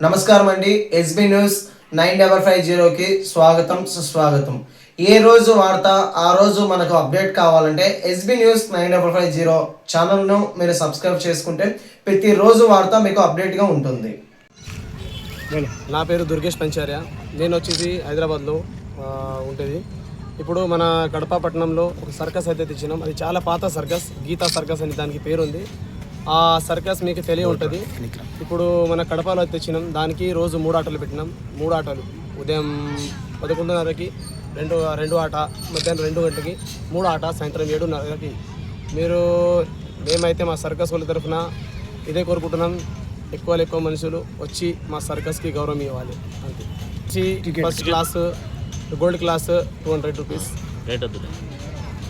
నమస్కారం అండి SB news nine double five జీరోకి స్వాగతం సుస్వాగతం. ఏ రోజు వార్త ఆ రోజు మనకు అప్డేట్ కావాలంటే SB news nine double five zero ఛానల్ను మీరు సబ్స్క్రైబ్ చేసుకుంటే ప్రతిరోజు వార్త మీకు అప్డేట్గా ఉంటుంది. నా పేరు దుర్గేష్ పంచార్య. నేను వచ్చేసి హైదరాబాద్లో ఉంటుంది ఇప్పుడు మన కడప పట్టణంలో ఒక సర్కస్ అయితే తెచ్చినాం. అది చాలా పాత సర్కస్ గీతా సర్కస్ అని దానికి పేరు ఉంది ఆ సర్కస్ మీకు తెలియ ఉంటుంది. ఇప్పుడు మన కడపలో అయితే తెచ్చినాం. దానికి రోజు మూడు ఆటలు పెట్టినాం. మూడు ఆటలు. ఉదయం పదకొండున్నరకి రెండు రెండు ఆట మధ్యాహ్నం రెండు గంటలకి మూడు ఆట సాయంత్రం ఏడున్నరకి. మీరు మేమైతే మా సర్కస్ వాళ్ళ తరఫున ఇదే కోరుకుంటున్నాం. ఎక్కువ ఎక్కువ మనుషులు వచ్చి మా సర్కస్కి గౌరవం ఇవ్వాలి. అంతే. వచ్చి first class gold class two hundred rupees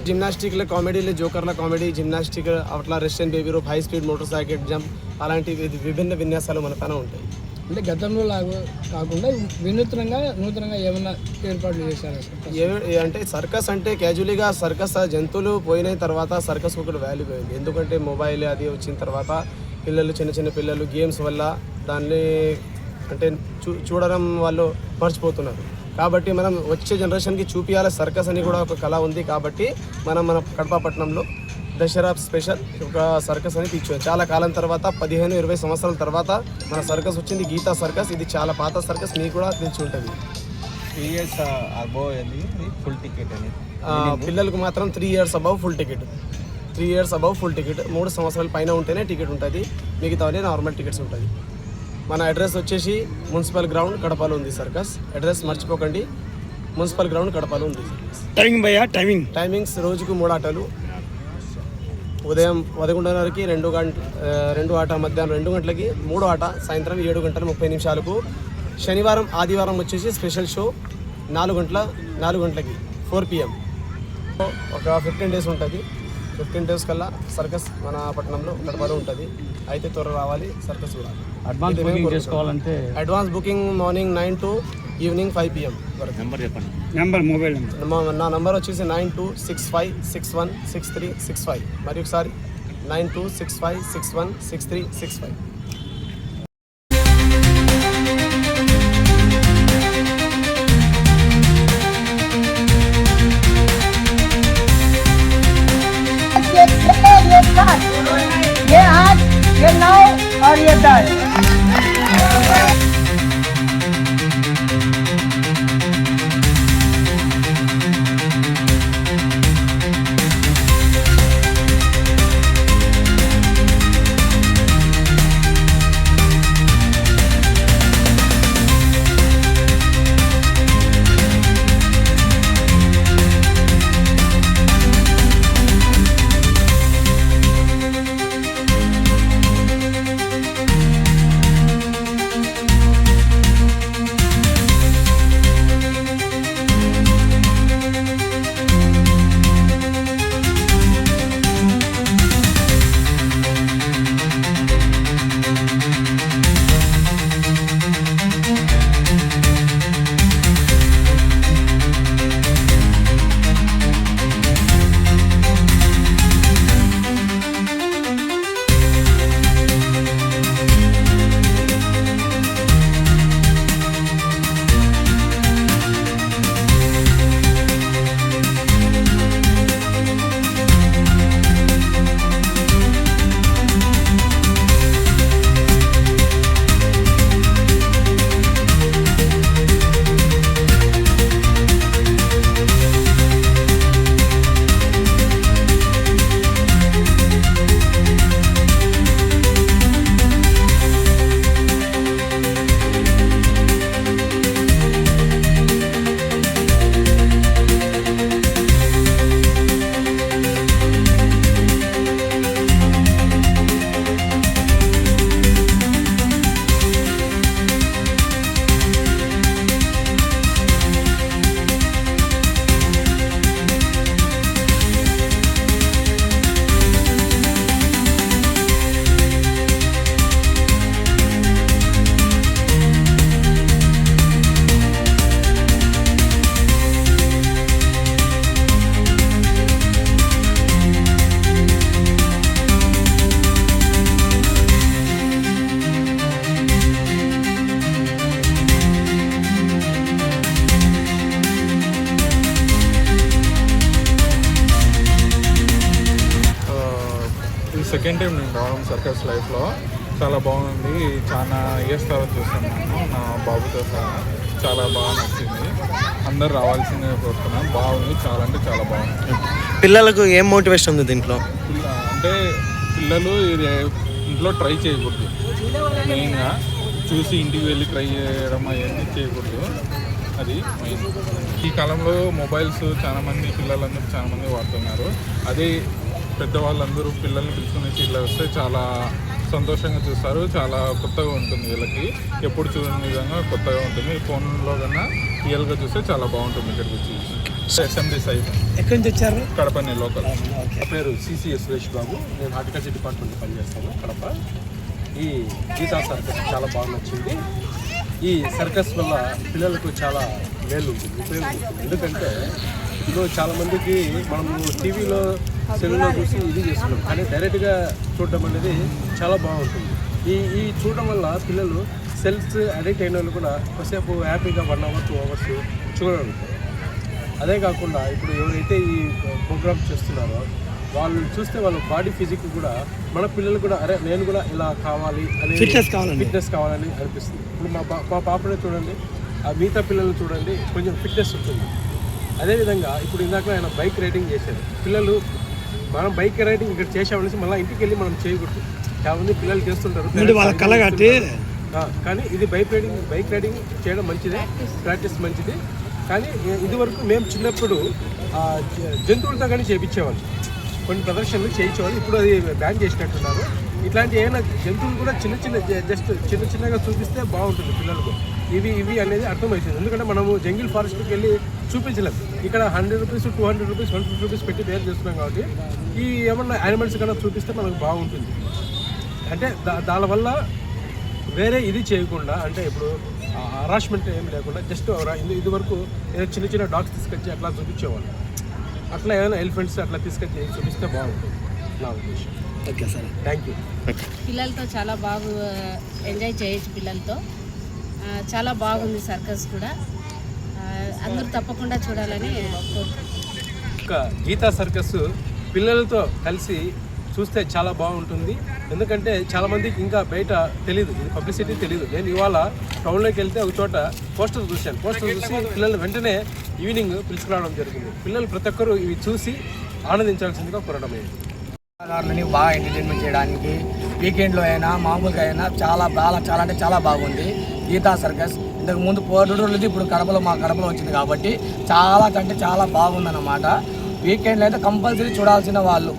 జిమ్నాస్టిక్లో కామెడీలో జోకర్ల కామెడీ జిమ్నాస్టిక్ అట్లా రెస్టన్ baby rope high speed motorcycle jump అలాంటి విభిన్న విన్యాసాలు మన పైన ఉంటాయి. అంటే గతంలో లాగా కాకుండా వినూత్నంగా నూతనంగా ఏమైనా ఏర్పాట్లు చేశారా అంటే సర్కస్ అంటే క్యాజువలీగా సర్కస్ జంతువులు పోయిన తర్వాత సర్కస్ ఒకటి వాల్యూ పోయింది. ఎందుకంటే మొబైల్ అది వచ్చిన తర్వాత పిల్లలు చిన్న చిన్న పిల్లలు గేమ్స్ వల్ల దాన్ని అంటే చూ చూడడం వాళ్ళు మర్చిపోతున్నారు. కాబట్టి మనం వచ్చే జనరేషన్కి చూపించాలి సర్కస్ అని కూడా ఒక కళ ఉంది కాబట్టి మనం మన కడప పట్టణంలో దసరా స్పెషల్ ఒక సర్కస్ అని తీర్చాం చాలా కాలం తర్వాత పదిహేను ఇరవై సంవత్సరాల తర్వాత మన సర్కస్ వచ్చింది. గీతా సర్కస్. ఇది చాలా పాత సర్కస్. మీకు కూడా తెలిసి ఉంటుంది. Three years above full ticket అని పిల్లలకు మాత్రం three years above full ticket three years above full ticket మూడు సంవత్సరాల పైన ఉంటేనే టికెట్ ఉంటుంది. మిగతావన్నీ నార్మల్ టికెట్స్ ఉంటుంది. మన అడ్రస్ వచ్చేసి మున్సిపల్ గ్రౌండ్ కడపలో ఉంది సర్కస్. అడ్రస్ మర్చిపోకండి. మున్సిపల్ గ్రౌండ్ కడపలో ఉంది టైమింగ్ భయ్యా టైమింగ్. టైమింగ్స్ రోజుకు మూడు ఆటలు. ఉదయం పదకొండున్నరకి రెండు గంట రెండు ఆట మధ్యాహ్నం రెండు గంటలకి మూడు ఆట సాయంత్రం ఏడు గంటల ముప్పై నిమిషాలకు. శనివారం ఆదివారం వచ్చేసి స్పెషల్ షో నాలుగు గంటల నాలుగు గంటలకి ఫోర్ పిఎం ఒక ఫిఫ్టీన్ డేస్ ఉంటుంది. ఫిఫ్టీన్ డేస్ కల్లా సర్కస్ మన పట్టణంలో గడపలో ఉంటుంది. అయితే త్వర రావాలి సర్కస్ కూడా. అడ్వాన్స్ బుకింగ్ చేసుకోవాలంటే advance booking morning nine to evening five PM వరకు. నెంబర్ చెప్పండి. నెంబర్ మొబైల్ నెంబర్ నా నంబర్ వచ్చేసి nine two six five six one six three six five మరి ఒకసారి nine two six five six one six three six five second time నేను రావడం circus లైఫ్లో. చాలా బాగుంది. చాలా ఇయర్స్ తర్వాత చూస్తున్నాను నా బాబుతో సహా చాలా బాగా నచ్చింది. అందరు రావాల్సిందే కోరుతున్నాను బాగుంది. చాలా అంటే చాలా బాగుంది. పిల్లలకు ఏం మోటివేషన్ ఉంది దీంట్లో? అంటే పిల్లలు ఇది ఇంట్లో ట్రై చేయకూడదు. మెయిన్గా చూసి ఇంటికి వెళ్ళి ట్రై చేయడం అవన్నీ చేయకూడదు. అది మెయిన్. ఈ కాలంలో మొబైల్స్ చాలా మంది పిల్లలందరూ చాలా మంది వాడుతున్నారు. అదే పెద్దవాళ్ళందరూ పిల్లల్ని పిలుచుకుని ఇట్లా వస్తే చాలా సంతోషంగా చూస్తారు. చాలా కొత్తగా ఉంటుంది వీళ్ళకి. ఎప్పుడు చూడని విధంగా కొత్తగా ఉంటుంది. ఫోన్లో కన్నా రియల్గా చూస్తే చాలా బాగుంటుంది ఇక్కడికి వచ్చి. ఎస్ఎండి సైట్ ఎక్కడి నుంచి వచ్చారు? కడపని లోకల్. పేరు సిసిఎస్ సురేష్ బాబు. నేను హార్టికల్చర్ డిపార్ట్మెంట్లో పనిచేస్తాను కడప. ఈ గీతా సర్కస్ చాలా బాగా నచ్చింది. ఈ సర్కస్ వల్ల పిల్లలకు చాలా మేలు ఉంటుంది. ఉపయోగం ఉంటుంది ఎందుకంటే ఇప్పుడు చాలా మందికి మనము టీవీలో సెల్లో చూసి ఇది చేస్తున్నాం. కానీ డైరెక్ట్గా చూడడం అనేది చాలా బాగుంటుంది. ఈ ఈ చూడడం వల్ల పిల్లలు సెల్స్ అడిక్ట్ అయిన వాళ్ళు కూడా కొద్దిసేపు హ్యాపీగా వన్ అవర్ టూ అవర్స్ చూడగలుగుతారు. అదే కాకుండా ఇప్పుడు ఎవరైతే ఈ ప్రోగ్రామ్ చేస్తున్నారో వాళ్ళు చూస్తే వాళ్ళ బాడీ ఫిజిక్ కూడా మన పిల్లలు కూడా అరే నేను కూడా ఇలా కావాలి అని Fitness కావాలని. ఫిట్నెస్ కావాలని అనిపిస్తుంది. ఇప్పుడు మా మా పాపనే చూడండి ఆ మిగతా పిల్లలు చూడండి కొంచెం ఫిట్నెస్ ఉంటుంది. అదేవిధంగా ఇప్పుడు ఇందాక ఆయన బైక్ రైడింగ్ చేశారు. పిల్లలు మనం బైక్ రైడింగ్ ఇక్కడ చేసామనేసి మళ్ళీ ఇంటికి వెళ్ళి మనం చేయకూడదు. చాలా మంది పిల్లలు చేస్తుంటారు. వాళ్ళ కళ కట్టి ఆ, కానీ ఇది బైక్ రైడింగ్ బైక్ రైడింగ్ చేయడం మంచిదే ప్రాక్టీస్ మంచిది. కానీ ఇ- ఇది వరకు మేము చిన్నప్పుడు జంతువులతో కానీ చేయించేవాళ్ళు కొన్ని ప్రదర్శనలు చేయించేవాళ్ళు. ఇప్పుడు అది బ్యాన్ చేసినట్టున్నారు. ఇట్లాంటి ఏమైనా జంతువులు కూడా చిన్న చిన్న జస్ట్ చిన్న చిన్నగా చూపిస్తే బాగుంటుంది పిల్లలకు. ఇవి ఇవి అనేది అర్థమవుతుంది ఎందుకంటే మనము జంగిల్ ఫారెస్ట్కి వెళ్ళి చూపించలేము ఇక్కడ hundred rupees two hundred rupees one fifty rupees పెట్టి తయారు చేస్తున్నాం కాబట్టి ఈ ఏమన్నా యానిమల్స్ కన్నా చూపిస్తే మనకు బాగుంటుంది. అంటే దా దానివల్ల వేరే ఇది చేయకుండా అంటే ఇప్పుడు హరాస్మెంట్ ఏం లేకుండా జస్ట్ ఇది వరకు ఏదో చిన్న చిన్న డాగ్స్ తీసుకొచ్చి అట్లా చూపించేవాళ్ళు. అట్లా ఏదైనా ఎలిఫెంట్స్ అట్లా తీసుకొచ్చి చూపిస్తే బాగుంటుంది. నా ఉద్దేశం. Okay sir. థ్యాంక్ యూ పిల్లలతో చాలా బాగా ఎంజాయ్ చేయొచ్చు పిల్లలతో. చాలా బాగుంది సర్కస్ కూడా. అందరూ తప్పకుండా చూడాలని గీతా సర్కస్ పిల్లలతో కలిసి చూస్తే చాలా బాగుంటుంది. ఎందుకంటే చాలా మందికి ఇంకా బయట తెలియదు ఇది పబ్లిసిటీ తెలియదు నేను ఇవాళ టౌన్లోకి వెళ్తే ఒక చోట పోస్టర్ చూశాను. పోస్టర్ చూసి పిల్లలు వెంటనే ఈవినింగ్ పిలుచుకురావడం జరిగింది. పిల్లలు ప్రతి ఒక్కరూ ఇవి చూసి ఆనందించాల్సిందిగా కోరడమైంది కళాకారులని బాగా ఎంటర్టైన్మెంట్ చేయడానికి వీకెండ్లో అయినా మామూలుగా అయినా చాలా బాగా చాలా అంటే చాలా బాగుంది. గీతా సర్కస్. ఇంతకు ముందు పోటీ ఇప్పుడు కడపలో మా కడపలో వచ్చింది కాబట్టి చాలా అంటే చాలా బాగుందన్నమాట. వీకెండ్లో అయితే కంపల్సరీ చూడాల్సిన వాళ్ళు.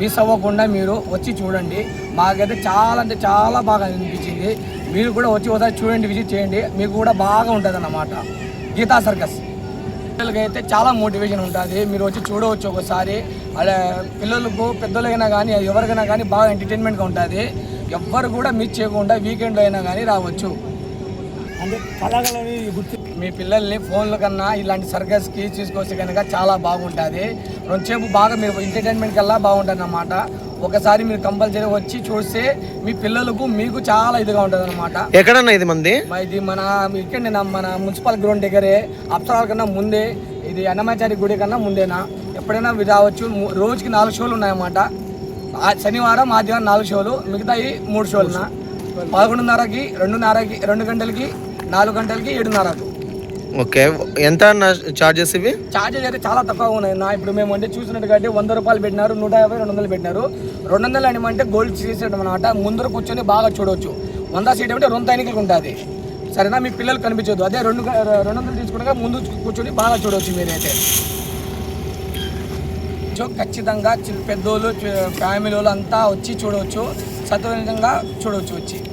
మిస్ అవ్వకుండా మీరు వచ్చి చూడండి. మాకైతే చాలా అంటే చాలా బాగా అనిపించింది. మీరు కూడా వచ్చి ఒకసారి చూడండి విజిట్ చేయండి. మీకు కూడా బాగా ఉంటుంది అన్నమాట గీతా సర్కస్. పిల్లలకైతే చాలా మోటివేషన్ ఉంటుంది. మీరు వచ్చి చూడవచ్చు ఒకసారి. అలా పిల్లలకు పెద్దలైనా కానీ ఎవరికైనా కానీ బాగా ఎంటర్టైన్మెంట్గా ఉంటుంది. ఎవ్వరు కూడా మిస్ చేయకుండా వీకెండ్లో అయినా కానీ రావచ్చు. అంటే కళాకారులని గుర్తు మీ పిల్లల్ని ఫోన్ల కన్నా ఇలాంటి సర్కస్కి తీసుకొస్తే కనుక చాలా బాగుంటుంది. రెండుసేపు బాగా మీరు ఎంటర్టైన్మెంట్ కల్లా బాగుంటుంది అన్నమాట. ఒకసారి మీరు కంపల్సరీ వచ్చి చూస్తే మీ పిల్లలకు మీకు చాలా ఇదిగా ఉంటుంది అనమాట ఎక్కడన్నా ఇది మంది? ఇది మన ఇక్కడ మన మున్సిపల్ గ్రౌండ్ దగ్గరే అప్సరాల కన్నా ముందే ఇది అన్నమాచారి గుడి కన్నా ముందేనా? ఎప్పుడైనా రావచ్చు రోజుకి నాలుగు షోలు ఉన్నాయన్నమాట. ఆ- శనివారం ఆదివారం నాలుగు షోలు మిగతాయి మూడు షోలునా పదకొండున్నరకి రెండున్నరకి రెండు గంటలకి నాలుగు గంటలకి ఏడున్నరకు. ఓకే. ఎంత చార్జెస్ ఇవి? చార్జెస్ అయితే చాలా తక్కువ ఉన్నాయి నా ఇప్పుడు మేము అంటే చూసినట్టుగా కాబట్టి వంద రూపాయలు పెట్టినారు నూట యాభై రెండు వందలు పెట్టినారు. రెండు వందలు అంటే గోల్డ్ సీట్ అనమాట ముందర కూర్చొని బాగా చూడవచ్చు వంద సీట్ అంటే రెండు తైనికలు ఉంటుంది. సరేనా? మీ పిల్లలు కనిపించదు అదే రెండు రెండు వందలు తీసుకున్నాక ముందు కూర్చొని బాగా చూడవచ్చు మీరైతే. సో ఖచ్చితంగా చి- పెద్దోళ్ళు ఫ్యామిలీ వాళ్ళు అంతా వచ్చి చూడవచ్చు సత్వరంగా చూడవచ్చు వచ్చి.